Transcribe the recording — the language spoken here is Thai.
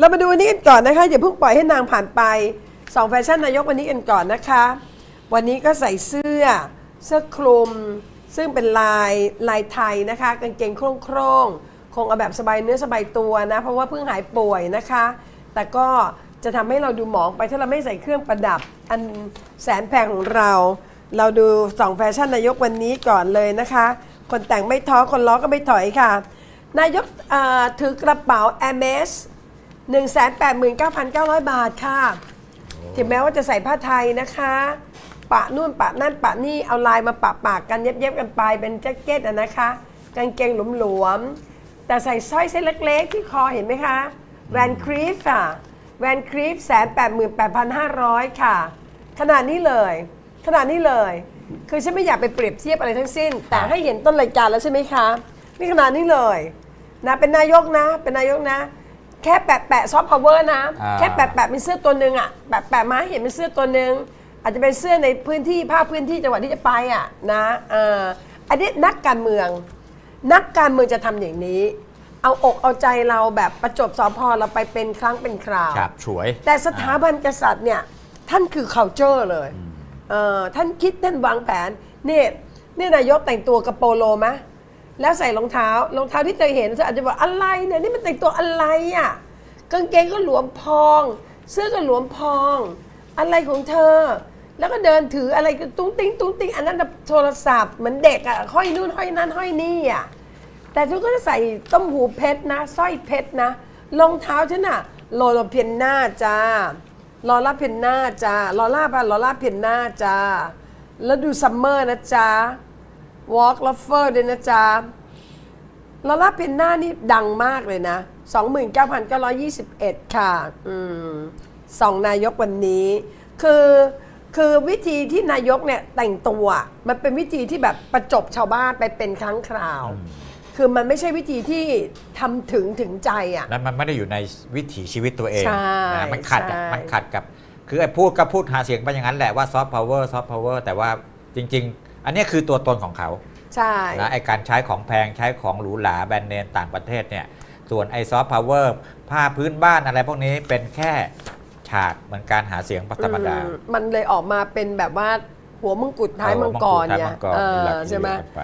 เรามาดูวันนี้กันก่อนนะคะอย่าเพิ่งปล่อยให้นางผ่านไปสองแฟชั่นนายกวันนี้กันก่อนนะคะ วันนี้ก็ใส่เสื้อเสื้อคลุม ซึ่งเป็นลายลายไทยนะคะกางเกงโคร่งโคร่งๆคงเอาแบบสบายเนื้อสบายตัวนะเพราะว่าเพิ่งหายป่วยนะคะ แต่ก็จะทำให้เราดูหมองไปถ้าเราไม่ใส่เครื่องประดับอันแสนแพงของเรา เราดูสองแฟชั่นนายกวันนี้ก่อนเลยนะคะ คนแต่งไม่ท้อคนล้อก็ไม่ถอยค่ะ นายกถือกระเป๋า Hermes 189,900 บาทค่ะถึงแม้ว่าจะใส่ผ้าไทยนะคะ ปะนู่นปะนั่นปะนี่เอาลายมาปะปากกันเย็บๆกันไปเป็นแจ็คเก็ตอะนะคะ กางเกงหลวมๆแต่ใส่สร้อยเส้นเล็กๆ ที่คอเห็นไหมคะแวนครีฟค่ะแวนครีฟแสนแปดหมื่นแปดพันห้าร้อยค่ะ ขนาดนี้เลย ขนาดนี้เลย คือฉันไม่อยากไปเปรียบเทียบอะไรทั้งสิ้น แต่ให้เห็นต้นรายการแล้วใช่ไหมคะ นี่ขนาดนี้เลยนะเป็นนายกนะ เป็นนายกนะ แค่แปะแปะซอฟต์พาวเวอร์นะ อ่า แค่แปะแปะเป็นเสื้อตัวหนึ่งอะแปะแปะมาให้เห็นเป็นเสื้อตัวหนึ่งอาจจะเป็นเสื้อในพื้นที่ภาคพื้นที่จังหวัดที่จะไปอะนะเอออันนี้นักการเมือง นักการเมืองจะทำอย่างนี้ เอาอกเอาใจเราแบบประจบสอพอเราไปเป็นครั้งเป็นคราว ฉาบฉวย แต่สถาบันกษัตริย์เนี่ยท่านคือ culture เลยเอ่อท่านคิดท่านวางแผนนี่นี่นายกแต่งตัวกระโปโลไหม แล้วใส่รองเท้ารองเท้าที่เธอเห็นเธออาจจะบอกอะไรเนี่ยนี่มันแต่งตัวอะไรอะกางเกงก็หลวมพอง เสื้อก็หลวมพอง อะไรของเธอ แล้วก็เดินถืออะไรก็ตุ้งติ้งตุ้งติ้งอันนั้นโทรศัพท์เหมือนเด็กอะห้อยนู่นห้อยนั่นห้อยนี่อะแต่ทุกก็จะใส่ต้มหูเพชรนะสร้อยเพชรนะรองเท้าฉันอะโลโลเพียนหน้าจ้าลอล่าเพียนหน้าจ้าลอล่าปะลอล่าเพียนหน้าจ้าแล้วดูซัมเมอร์นะจ้า วอล์กลอฟเฟอร์ด้วยนะจ้าลอล่าเพียนหน้านี่ดังมากเลยนะ 29,921 ค่ะ อืมสองนายกวันนี้ คือคือวิธีที่นายกเนี่ยแต่งตัว มันเป็นวิธีที่แบบประจบชาวบ้านไปเป็นครั้งคราว คือมันไม่ใช่วิธีที่ทำถึงถึงใจอะ แล้วมันไม่ได้อยู่ในวิถีชีวิตตัวเองใช่นะมันขัดอะใช่ มันขัดกับ คือไอ้พูดก็พูดหาเสียงไปอย่างนั้นแหละว่าซอฟต์พาวเวอร์ซอฟต์พาวเวอร์แต่ว่าจริง ๆ อันเนี้ยคือตัวตนของเขาใช่นะไอ้การใช้ของแพงใช้ของหรูหราแบรนด์เนมต่างประเทศเนี่ยส่วนไอ้ซอฟต์พาวเวอร์ผ้าพื้นบ้านอะไรพวกนี้เป็นแค่ฉากเหมือนการหาเสียงธรรมดาอืมมันเลยออกมาเป็นแบบว่าหัวมังกุฎท้ายมังกรท้ายเนี่ยมังกรเอมีหลัอกใช่ไหมกันไป